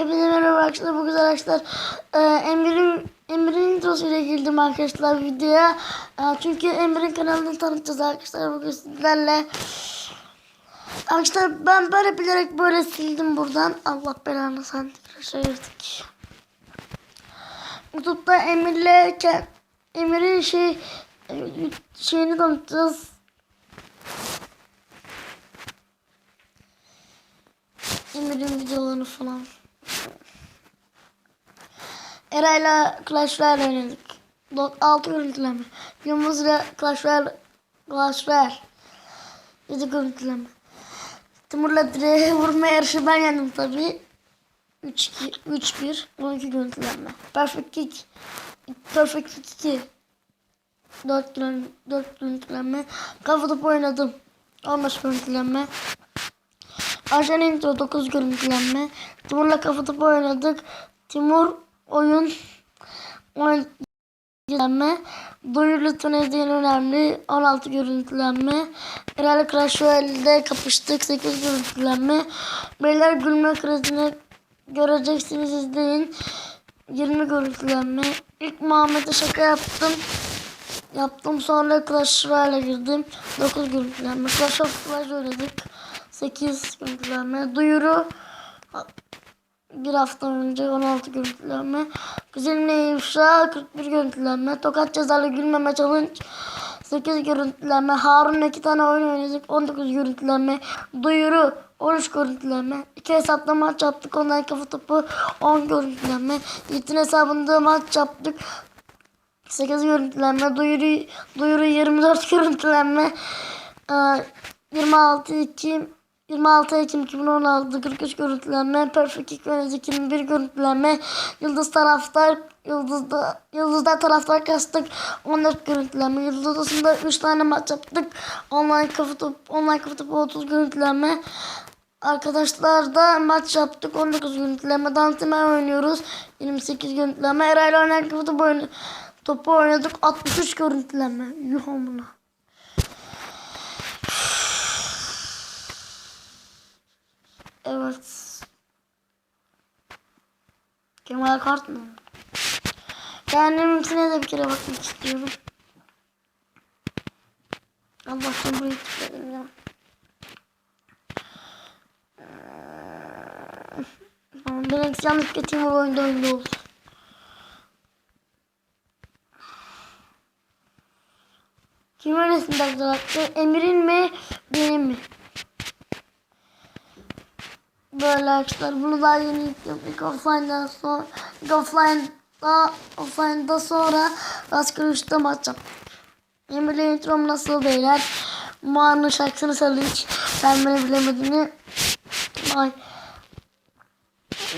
Arkadaşlar bu güzel arkadaşlar. Ee, Emir'in Emir'in introsu ile girdim arkadaşlar videoya. Ee, çünkü Emir'in kanalını tanıtacağız arkadaşlar bugün sizlerle. Arkadaşlar ben böyle bilerek böyle sildim buradan. Allah belanı sen girdik. YouTube'da Emir'le Emir'in şey şeyini tanıtacağız. Emir'in videolarını falan. Eray'la Clash Royale oynadık. 6 görüntüleme. Yılmaz'la Clash Royale Clash Royale 7 görüntüleme. Timur'la direğe vurma yarışı ben yendim tabi. 3-2, 3-1, 12 görüntülenme. Perfect Kick, Perfect Kick 2. 4 görüntülenme, 4 görüntülenme. Kafa topu oynadım. 15 görüntülenme. Ajan intro 9 görüntülenme. Timur'la kafa topu oynadık. Timur oyun görüntülenme. Duyur lütfen hediyen önemli. 16 görüntülenme. Herhalde Crash Royale'de kapıştık. 8 görüntülenme. Beyler gülme krizini göreceksiniz izleyin. 20 görüntülenme. İlk Muhammed'e şaka yaptım. Yaptım sonra Clash Royale'e girdim. 9 görüntülenme. Clash of Clans oynadık. 8 görüntülenme. Duyuru bir hafta önce 16 görüntülenme. Güzelimle ifşa 41 görüntülenme. Tokat cezayla gülmeme challenge 8 görüntülenme. Harun'la 2 tane oyun oynadık 19 görüntülenme. Duyuru 13 görüntülenme. 2 hesapla maç yaptık. Online kafa topu 10 görüntülenme. Yiğit'in hesabında maç yaptık. 8 görüntülenme. Duyuru, duyuru 24 görüntülenme. Ee, 26 Ekim 26 Ekim 2016 43 görüntülenme, Perfect Kick Önezi 21 görüntülenme, Yıldız taraftar, Yıldız'da, Yıldız'da taraftar kastık. 14 görüntülenme, Yıldız odasında 3 tane maç yaptık, online kafa top, online kafa topu 30 görüntülenme, Arkadaşlar da maç yaptık. 19 görüntülenme, Dantimen oynuyoruz. 28 görüntülenme, Eray'la oynayan kafa topu, oyna, topu oynadık. 63 görüntülenme, yuh. Evet. Kemal kart mı? Kendimkine de bir kere bakmak istiyorum. Allah'tan burayı tıkladım ya. Ee, Tamam ben yanlış getireyim o oyunda oyunda olsun. Kim öylesin dakikalar? Emir'in mi? Benim mi? Böyle arkadaşlar bunu daha yeni yükledik offline'dan sonra offline'da offline'da sonra rastgele üçte maç yaptık. Emir'le introm nasıl beyler? Mağarının şarkısını söyle hiç ben beni bilemediğini ay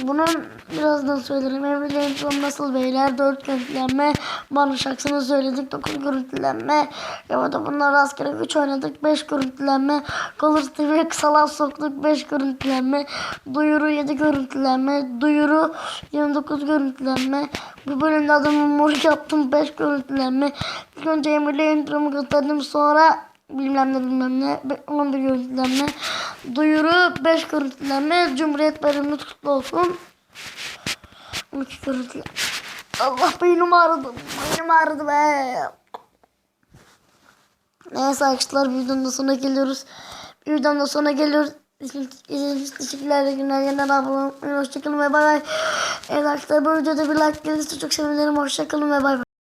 bunun birazdan söylerim. İntrom nasıl beyler? 4 görüntülenme. Mağarının şarkısını söyledik. 9 görüntülenme. Ya da bunlar rastgele 3 oynadık. 5 görüntülenme. Color TV'ye kısalar soktuk. 5 görüntülenme. Duyuru 7 görüntülenme. Duyuru 29 görüntülenme. Bu bölümde adamı mor yaptım. 5 görüntülenme. İlk önce Emir'le intromu gösterdim. Sonra bilmem ne bilmem ne. 11 görüntülenme. Duyuru 5 görüntülenme. Cumhuriyet Bayramı kutlu olsun. 12 görüntülenme. Allah beynim ağrıdı. Beynim ağrıdı be. Neyse arkadaşlar videonun sonuna geliyoruz. Videonun sonuna geliyoruz. İzlediğiniz teşekkürler. Günler. Yeniden abone olmayı. Hoşçakalın ve bay bay. Evet arkadaşlar bu videoda bir like gelirse çok sevinirim. Hoşçakalın ve bay bay.